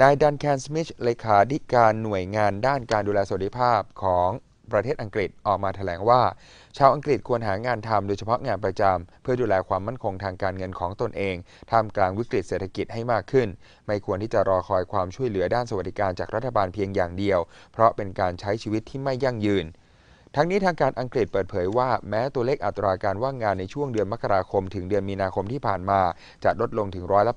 นายดันแคนสมิธเลขาธิการหน่วยงานด้านการดูแลสวัสดิภาพของประเทศอังกฤษออกมาแถลงว่า ชาวอังกฤษควรหางานทำโดยเฉพาะงานประจำเพื่อดูแลความมั่นคงทางการเงินของตนเองท่ามกลางวิกฤตเศรษฐกิจให้มากขึ้น ไม่ควรที่จะรอคอยความช่วยเหลือด้านสวัสดิการจากรัฐบาลเพียงอย่างเดียว เพราะเป็นการใช้ชีวิตที่ไม่ยั่งยืน ทั้งนี้ทางการอังกฤษเปิดเผยว่าแม้ตัวเลขอัตราการว่างงานในช่วงเดือนมกราคม ถึงเดือนมีนาคมที่ผ่านมา จะลดลงถึงร้อยละ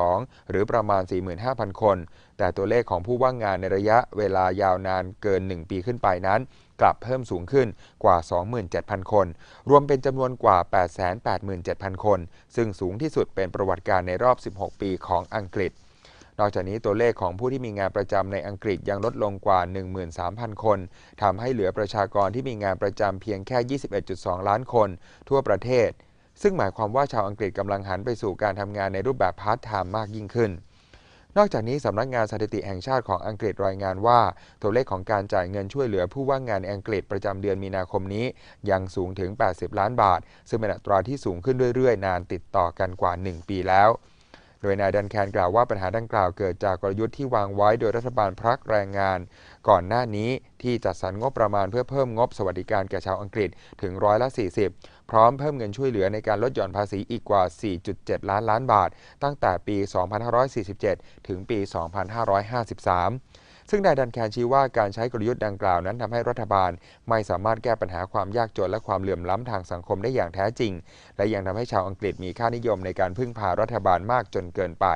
8.2 หรือประมาณ 45,000 คน แต่ตัวเลขของผู้ว่างงานในระยะเวลายาวนานเกิน 1 ปีขึ้นไปนั้น กลับเพิ่มสูงขึ้นกว่า 27,000 คน รวมเป็นจำนวนกว่า 887,000 คน ซึ่งสูงที่สุดเป็นประวัติการในรอบ 16 ปีของอังกฤษ นอกจากนี้ตัวเลขของผู้ที่มีงานประจำในอังกฤษยังลดลงกว่า 13,000 คนทำให้เหลือประชากรที่มีงานประจำเพียงแค่ 21.2 ล้านคน ทั่วประเทศ ซึ่งหมายความว่าชาวอังกฤษกำลังหันไปสู่การทำงานในรูปแบบพาร์ทไทม์มากยิ่งขึ้นนอกจากนี้สำนักงานสถิติแห่งชาติของอังกฤษรายงานว่า ตัวเลขของการจ่ายเงินช่วยเหลือผู้ว่างงานในอังกฤษประจำเดือนมีนาคมนี้ ยังสูงถึง 80 ล้านบาท ซึ่งเป็นอัตราที่สูงขึ้นเรื่อยๆ นานติดต่อกันกว่า 1 ปีแล้ว โดยนายดันแคนกล่าวว่าปัญหาดังกล่าวเกิดจากกลยุทธ์ที่วางไว้โดยรัฐบาลพรรคแรงงาน ก่อนหน้านี้ที่จัดสรรงบประมาณเพื่อเพิ่มงบสวัสดิการแก่ชาวอังกฤษถึงร้อยละ 40 พร้อมเพิ่มเงินช่วยเหลือในการลดหย่อนภาษีอีกกว่า 4.7 ล้านล้านบาท ตั้งแต่ปี 2547 ถึงปี 2553 ซึ่งนายดันแคนชี้ว่าการใช้กลยุทธ์ดังกล่าวนั้นทำให้รัฐบาล ไม่สามารถแก้ปัญหาความยากจนและความเหลื่อมล้ำทางสังคมได้อย่างแท้จริง และยังทำให้ชาวอังกฤษมีค่านิยมในการพึ่งพารัฐบาลมากจนเกินไป